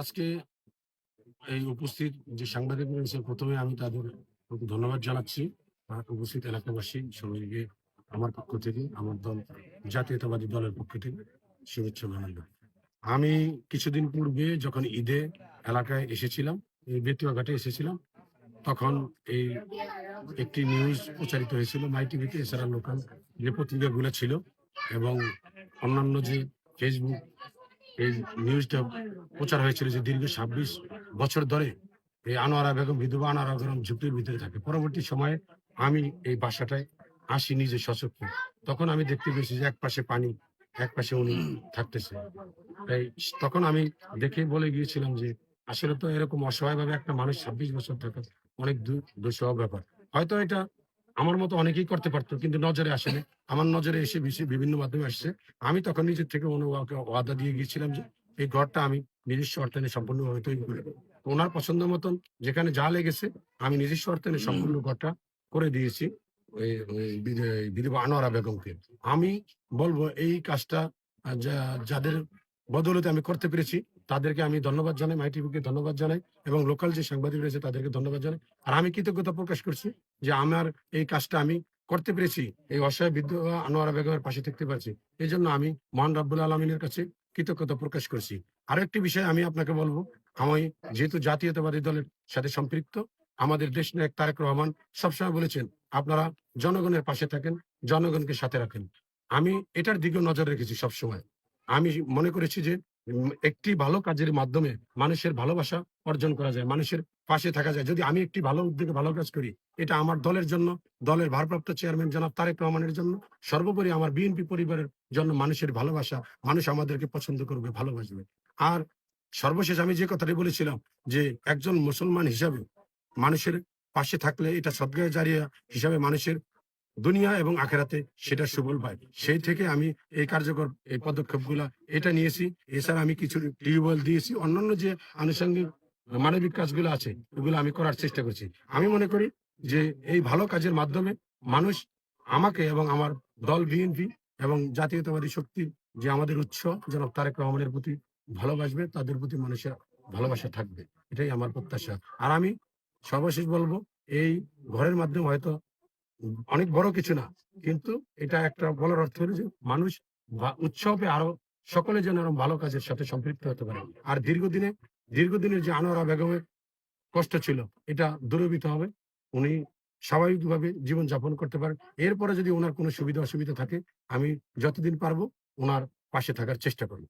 আজকে এই উপস্থিত যে সাংবাদিক রয়েছে, প্রথমে আমি তাদের ধন্যবাদ জানাচ্ছি। উপস্থিত এলাকাবাসী, সবাইকে আমার পক্ষ থেকে, আমার দল, জাতীয়তাবাদী দলের পক্ষ থেকে শুভেচ্ছা জানাল আমি কিছুদিন পূর্বে যখন ঈদে এলাকায় এসেছিলাম, এই বেতুয়া ঘাটে এসেছিলাম, তখন এই একটি নিউজ প্রচারিত হয়েছিল মাই টিভিতে এছাড়া লোকাল যে পত্রিকাগুলো ছিল এবং অন্যান্য যে ফেসবুক এই নিউজটা প্রচার হয়েছিল যে দীর্ঘ ছাব্বিশ বছর ধরে এই আনোয়ারা বেগম, বিধবা আনোয়ারা বেগম ঝুঁকির ভিতরে থাকে। পরবর্তী সময়ে আমি এই বাসাটায় আসি, নিজে সচক্ষে তখন আমি দেখতে পেয়েছি যে এক পাশে পানি, এক পাশে উনি থাকতেছে। তাই তখন আমি দেখে বলে গিয়েছিলাম যে আসলে তো এরকম অসহায় ভাবে একটা মানুষ ছাব্বিশ বছর থাকা অনেক দুঃসহ ব্যাপার। হয়তো এটা আমার মতো অনেকেই করতে পারতো কিন্তু নজরে আসেনি। আমার নজরে এসে বিভিন্ন মাধ্যমে আসছে। আমি তখন নিজের থেকে অনুবাদকে ওয়াদা দিয়ে গিয়েছিলাম যে এই ঘরটা আমি নিজস্ব অর্থায়নে সম্পূর্ণভাবে তৈরি করে ওনার পছন্দ মতন যেখানে যা লেগেছে আমি নিজস্ব অর্থায়নে সম্পূর্ণ ঘরটা করে দিয়েছি বিধবা আনোয়ারা বেগমকে। আমি বলব এই কাজটা যা- যাদের বদলতে আমি করতে পেরেছি তাদেরকে আমি ধন্যবাদ জানাই মাই টিভিকে ধন্যবাদ জানাই এবং লোকাল যে সাংবাদিক রয়েছে তাদেরকে ধন্যবাদ জানাই। আর আমি কৃতজ্ঞতা প্রকাশ করছি যে আমার এই কাজটা আমি করতে পেরেছি, এই অসহায় বিধবা আনোয়ারা বেগমের পাশে থাকতে পারছি এই জন্য আমি মহান রাব্বুল আলমিনের কাছে কৃতজ্ঞতা প্রকাশ করছি। আরও একটি বিষয় আমি আপনাকে বলব, আমি যেহেতু জাতীয়তাবাদী দলের সাথে সম্পৃক্ত, আমাদের দেশ নায়ক তারেক রহমান সবসময় বলেছেন, আপনারা জনগণের পাশে থাকেন, জনগণকে সাথে রাখেন। আমি এটার দিকেও নজর রেখেছি সবসময়। আমি মনে করেছি যে একটি ভালো কাজের মাধ্যমে মানুষের ভালোবাসা অর্জন করা যায়, মানুষের পাশে থাকা যায়। যদি আমি একটি ভালো উদ্যোগে ভালো কাজ করি, এটা আমার দলের জন্য, দলের ভারপ্রাপ্ত চেয়ারম্যান জনাব তারেক রহমানের জন্য, সর্বোপরি আমার বিএনপি পরিবারের জন্য মানুষের ভালোবাসা, মানুষ আমাদেরকে পছন্দ করবে, ভালোবাসবে। আর সর্বশেষ আমি যে কথাটি বলেছিলাম, যে একজন মুসলমান হিসাবে মানুষের পাশে থাকলে এটা সদগায় জারিয়া হিসাবে মানুষের দুনিয়া এবং আখেরাতে সেটা সুফল পায়। সেই থেকে আমি এই কার্যকর এই পদক্ষেপগুলা এটা নিয়েছি। এছাড়া আমি কিছু টিউবওয়েল দিয়েছি, অন্যান্য যে আনুষঙ্গিক মানবিক কাজগুলো আছে, ওগুলো আমি করার চেষ্টা করছি। আমি মনে করি যে এই ভালো কাজের মাধ্যমে মানুষ আমাকে এবং আমার দল বিএনপি এবং জাতীয়তাবাদী শক্তির যে আমাদের উৎস জনাব তারেক রহমানের প্রতি ভালোবাসবে, তাদের প্রতি মানুষের ভালোবাসা থাকবে। এটাই আমার প্রত্যাশা। আর আমি সর্বশেষ বলব, এই ঘরের মাধ্যমে হয়তো অনেক বড় কিছু না। কিন্তু এটা একটা বলার অর্থ হলো যে মানুষ উৎসবে আরও সকলে যেন এরকম ভালো কাজের সাথে সম্পৃক্ত হতে পারে। আর দীর্ঘদিনে, দীর্ঘদিনের যে আনোয়ারা বেগমের কষ্ট ছিল, এটা দূরীভূত হবে। উনি স্বাভাবিকভাবে জীবন যাপন করতে পারেন। এরপরে যদি ওনার কোনো সুবিধা অসুবিধা থাকে, আমি যতদিন পারব ওনার পাশে থাকার চেষ্টা করব।